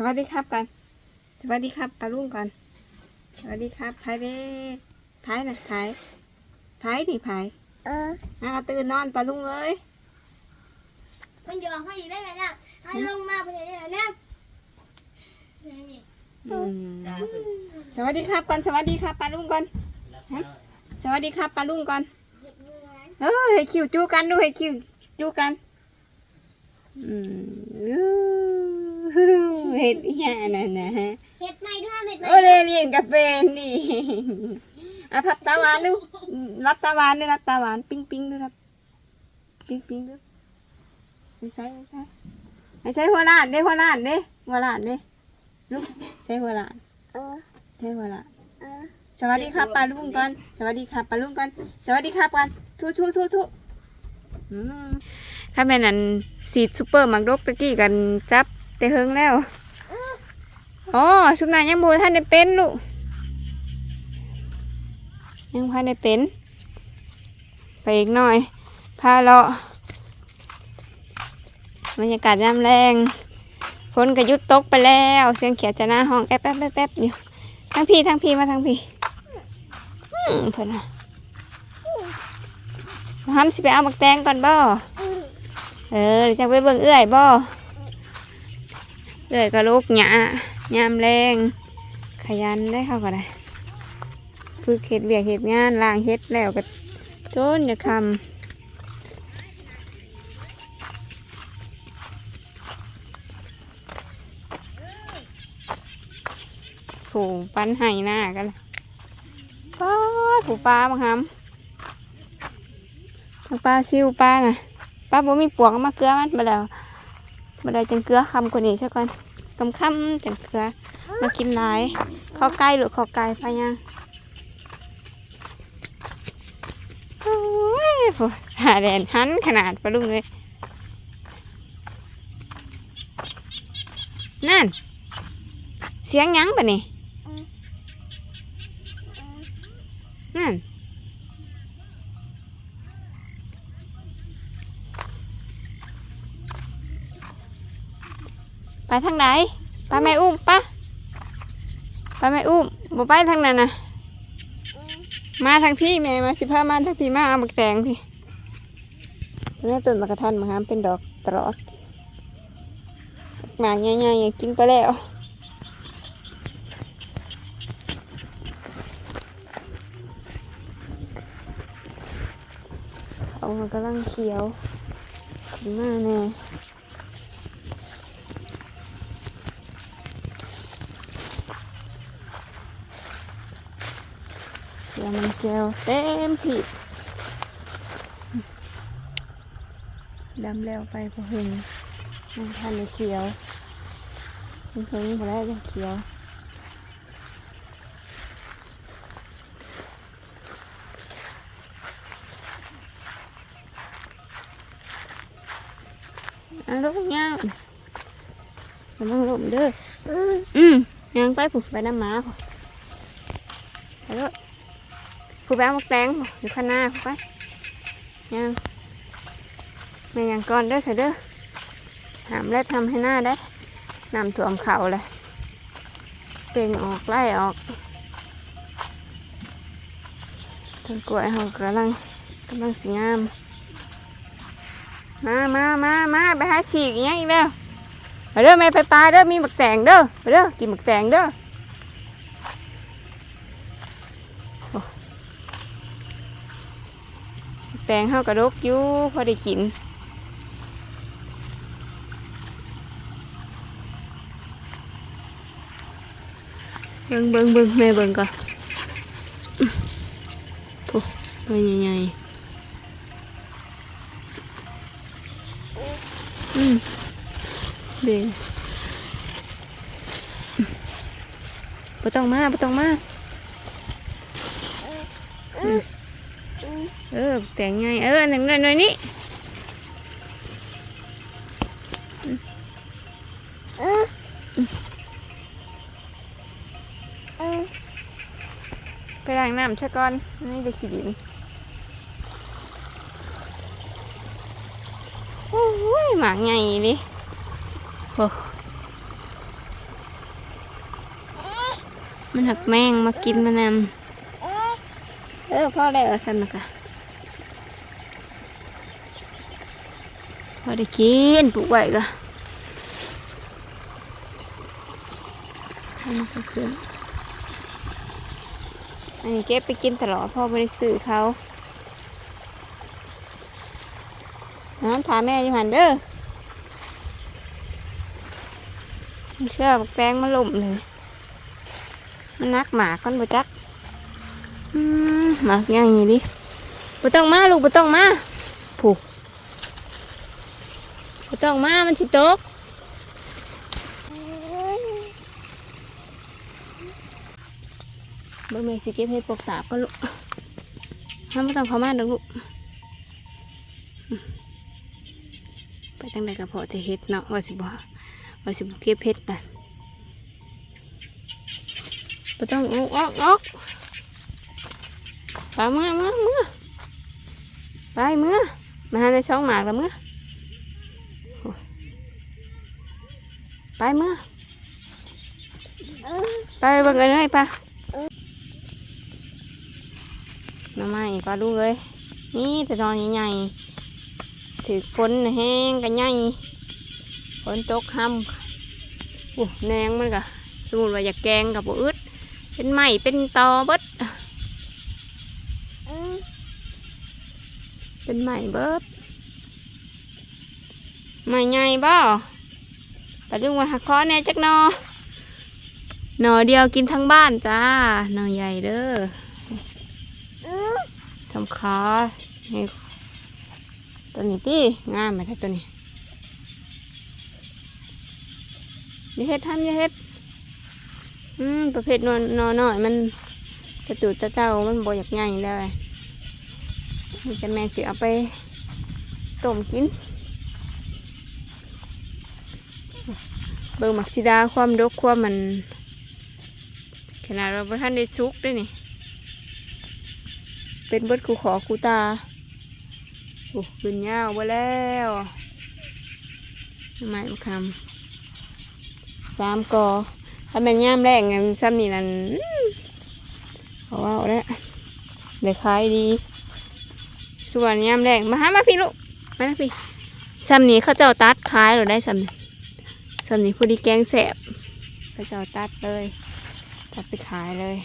สวัสดีครับก่อนสวัสดีครับปลาลุงก่อน สวัสดีครับพายเด้พายนะพายพายดิพายเอออ่าตื่นนอนปลาลุงเอ้ยมันจะออกมาอีกได้ไหมเนี่ยให้ลงมาไปเลยเนี่ยนี่อืมสวัสดีครับก่อนสวัสดีครับปลาลุงก่อนฮะสวัสดีครับปลาลุงก่อนเห็ดเหมือนเออให้คิวจูกันดูให้คิวจูกัน อืมอื้อ เห็ดอีหยังนั่นนะฮะเห็ดใหม่ด้วยเห็ดใหม่โอ้เรเรียนกาแฟนี่อะพับตาหวานดูรับตาหวานดูรับตาหวานปิ้งปิ้งดูรับปิ้งปิ้งดูไม่ใช่ไม่ใช่ไม่ใช่หัวลานเด้หัวลานเด้หัวลานเด้ลูกใช่หัวลานเออใช่หัวลานเออสวัสดีครับปลาลุงก่อนสวัสดีครับปลาลุงก่อนสวัสดีครับก่อนทุทุทุทุอืมถ้าแม่นั่นสีดซูเปอร์มักดกตะกี้กันจับ แต่เฮิงแล้วอ๋อชุบนายยังบูท่านได้เป็นลูกยังพาได้เป็น ไปอีกหน่อย พาเลาะบรรยากาศยามแรงฝนกระยุดตกไปแล้ว เสียงเขียดจะหน้าห้องแอบแอบแอบแอบอยู่ทั้งพี่ทั้งพี่มาทั้งพี่เพิ่นนะห้ามสิไปเอาบักแตงก่อนบ่ เออจะไปเบิ่งเอื้อยบ่ เอื้อยก็ลูกหยายามแรงขยันได้เข้าก็ได้ฝึกเฮ็ดเวียกเฮ็ดงานล้างเฮ็ดแล้วก็จนจะคำผูปั้นไห้หน้ากันป้าดผูปลาบังคับปลาซิวปลาน่ะปลาบ่มีปวกมาเกลือมันมาแล้ว มาได้จังเกลือคำกว่านี้ซะก่อนคำคำจังเกลือมากินหลายข้อไก่หรือข้อไก่พะยังโอ้โหหาแดนหันขนาดปลาลุงเลยนั่น เสียงยังปะนี่ ไปทางไหนไปแม่อุ้มปะไปแม่อุ้มบ่ไปทางนั้นนะมาทางพี่แม่มาสิพามาทางพี่มาเอาบักแตงพี่นี่ต้นมะกระทันมะขามเป็นดอกตลอดหมากใหญ่ๆอย่างกินไปแล้วเอามันกำลังเขียวขึ้นมาแน่ เขียวเต็มผิดดำแล้วไปพอเห็นมันทันเขียวมันเพิ่งพอได้ยังเขียวอะลูกย่างระวังลมเด้อ อืมย่างไปผูกไปน้ำหมาผูกไปเลย ผูกไปเอาหมกแตงอยู่ข้างหน้าผูกไปย่างแม่ย่างก่อนเด้อใส่เด้อหามแล้วทำให้หน้าได้นำท่วมเข่าเลยเป่งออกไล่ออกต้นกล้วยเขากำลังกำลังสีงาม มามามามาไปหาฉีกอหยังอีกแล้วเด้อแม่ไปปลาเด้อมีหมึกแตงเด้อไปเด้อกินหมึกแตงเด้อ แตงเฮากระดกอยู่พอได้กินเบิ่งเบิ่งเบิ่งแม่เบิ่งก่อนโอ้ตัวใหญ่ๆอืมเด่นปะต้องมาปะต้องมาอืม ออแต่งไงเออหนึ่งหน่อยหน่อยนี่เออไปล้างน้ำชะก่อนนี่จะขี้ดินโอ้ยหมาไงดิโอ้มันหักแมงมากินมันำเออพ่อได้เอาสันนะกะ อได้กินปลูกไว้ก็อันนี้ก็คืออันนี้เก็บไปกินตลอดพ่อไม่ได้ซื้อเขาน้ำถามแม่อยู่หันเด้อเชื่อบักแตงมาลุ่มเลย มันนักหมาก้อนบ่จักหมากยังอยู่ดิบ่ต้องมาลูกบ่ต้องมาผูก บ่ต้องมา มันสิตกเบิ่งแม่สิเก็บให้ปกตาบก็ลูกห้ามบ่ต้องเข้ามาดอกลูก ไปทางใดก็พอแต่เฮ็ดเนาะว่าสิบ่ว่าสิบ่เก็บเฮ็ดน่ะบ่ต้องอาออกออกไปเมื่อเมื่อเมื่อไปเมื่อมาหาในช่องหมากแล้วเมื่อ ไปเมื่อไปเบังเอิญให้ปะมาใหม่ปลาลูกเลยนี่แต่ตอนใหญ่ๆถือฝนแห้งกันใหญ่ฝนตกห้ำโอ้แนงมันกะสมมติว่าอยากแกงกับปอึดเป็นไหมเป็นตอเบิดเป็นใหม่เบิดใหม่ใหญ่บ่ ปลาดุงว่าหักคอแน่จักหนอหนอเดียวกินทั้งบ้านจ้าหนอใหญ่เด้อทำขาตัวนี้ตีงามไหมตัวนี้ยเฮ็ดทำย่เฮ็ดอืมประเภทนอนนอนหน่อยมันจะตูดจะเต้ามันบ่อยากใหญ่เลยมีแต่แม่สิเอาไปต้มกิน เบิ่งหมักซิดาความดกความมัน ขนาดเราไ่ทันได้ซุกด้วยนี่ เป็นเบิดคูขอคูตาโอ้ขึ้นยาวไปแล้วไม้มะคำสามกอถ้าเป็นย่ามแรกไงมันซ้ำนี่นั่นอื้อเขาว่าเอาแล้วได้ขายดี ส่วนย่ามแรกมาหามาพี่ลูกมาพี่ซ้ำนี้เขาเจ้าตัดขายหรือได้ซ้ำนี้ ซ้ำนี้พอดีแกงแสบเขาเจ้าตัดเลย ตัดไปขายเลย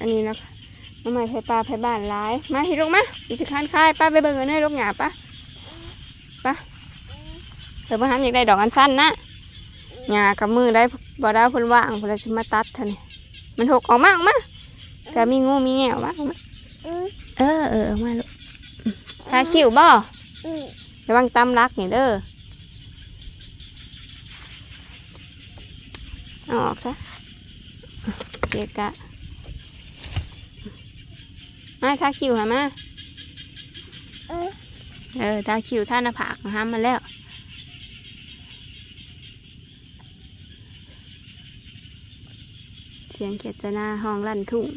อันนี้นะคะน้ำมันไฟปลาไฟบ้านร้าย มาพี่ลูกมาดิจะคานคายป้าไปเบิ่งกันเนยลูกหยาป้าป้าเดี๋ยวพ่อห้ามอยากได้ดอกอันสั้นนะหยากับมือได้บ่ได้พิ่นว่างเพิ่นเลยสิมาตัดเท่านี้มันหกออกมาออกมาแต่มีงูมีแง่ออกมาออกมา เอ๊ะเออเออมาลูกทาคิ้วบ่เอ๊ะระวังตำรักนี่เด้อเอาออกซะเกะกะมาทาคิ้วหามาเอ๊ะเออตาคิวท่าหน้าผากห้ามมาแล้วเสียงเขียจนาห้องลั่นทุ่ง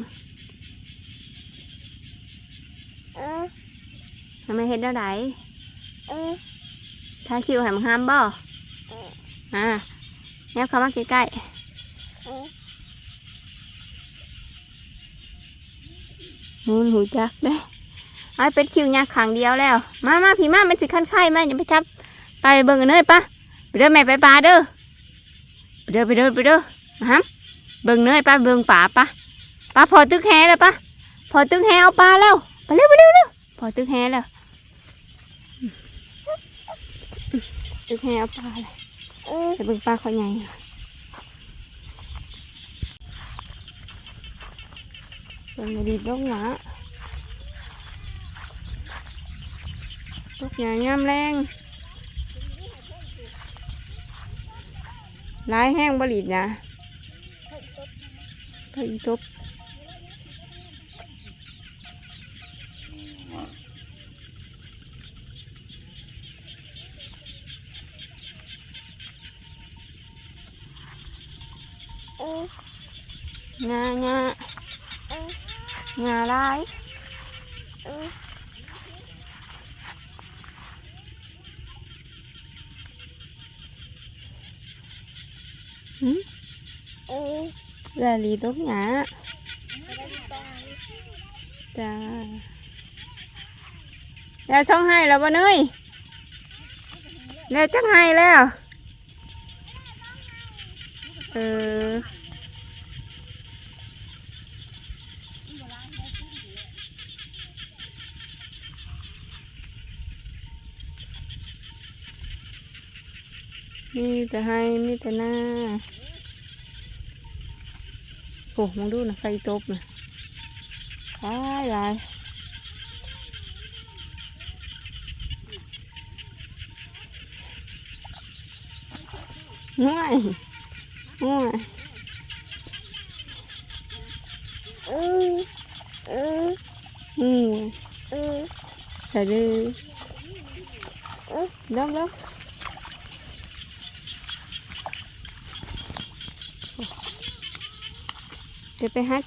เอ๊ะ ทำไมเห็นได้ไหนเอ๊ะท่าคิวให้มันห้ามบ่อ่าแนบเข้ามาใกล้เอ๊ะๆมูนหูจักได้ไอ้ายเป็นคิวยากขังเดียวแล้ว มามาพี่มามันสิคันไข่มาอย่าไปจับไปเบิ่งกันเลยปะไปเด้อแม่ไปปลาเด้อไปเด้อไปเด้อไปเด้อมาฮัมเบิ่งเนยปะเบิ่งป่าปะปลาพอตึกแฮแล้วปะพอตึกแฮเอาปลาแล้วไปเร็วไปเร็วเร็วพอตึกแฮแล้ว ตึกแฮเอาปลาเลยจะเบิ่งปลาเขาใหญ่เบิ่งดีดลงหมาลูกใหญ่งามแรงร้ายแห้งบริดนะไปทบ งางางาลาย là lý tốt nhá จ้าแล้วช่องให้แล้วบ้านเอ้ยแล้วจักให้แล้ว เออ มีแต่ให้มีแต่หน้าโอ้มองดูนะไฟตบนะหลายลายห่วยห่วยเออเออห่วยเออใส่ดื้อดมดม เดี๋ยวไปฮัด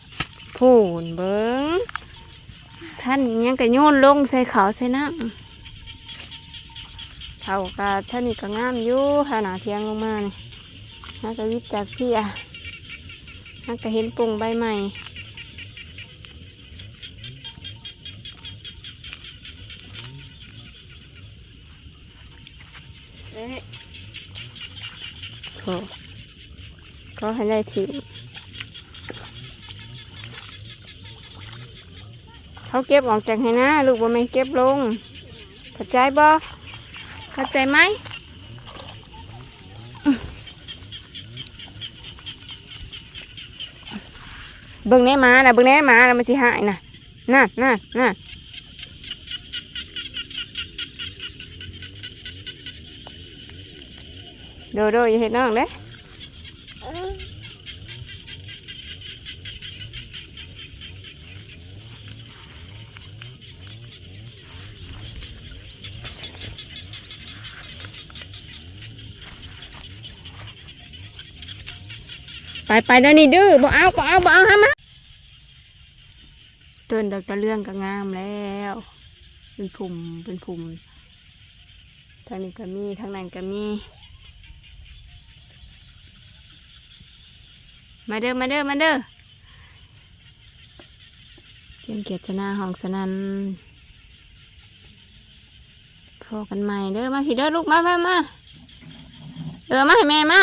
ผูนเบิ้งท่านยังกะโยนลงใส่เขาใส่น้ำเท่ากับท่านนี่ก็งามอยู่ขนาเทียงลงมานี่น่าจะวิจากพี่อะน่าจะเห็นปุ่งใบใหม่โอ้ก็ให้ได้ทีม เขาเก็บออกจากให้นะลูกบ่แม่เก็บลงเข้าใจบ่เข้าใจไหมเบิ่งแน่หมาน่ะเบิ่งแน่หมานะมันสิหายน่ะนั่นนั่นนั่นโดโดอย่าเห็นน้องเด้ ไปไปเดี๋ยวนี้ดื้อบ่เอาบ่เอาบ่เอาฮะมาต้นดอกตะเรื่องก็งามแล้ว เป็นผุ่มเป็นผุ่มทางนี้ก็มีทางนั้นก็มี มาเด้อมาเด้อมาเด้อเสียงเกียรตินาห้องสนันพอกันใหม่เด้อมาพี่เด้อลูกมามามาเออมาให้แม่มา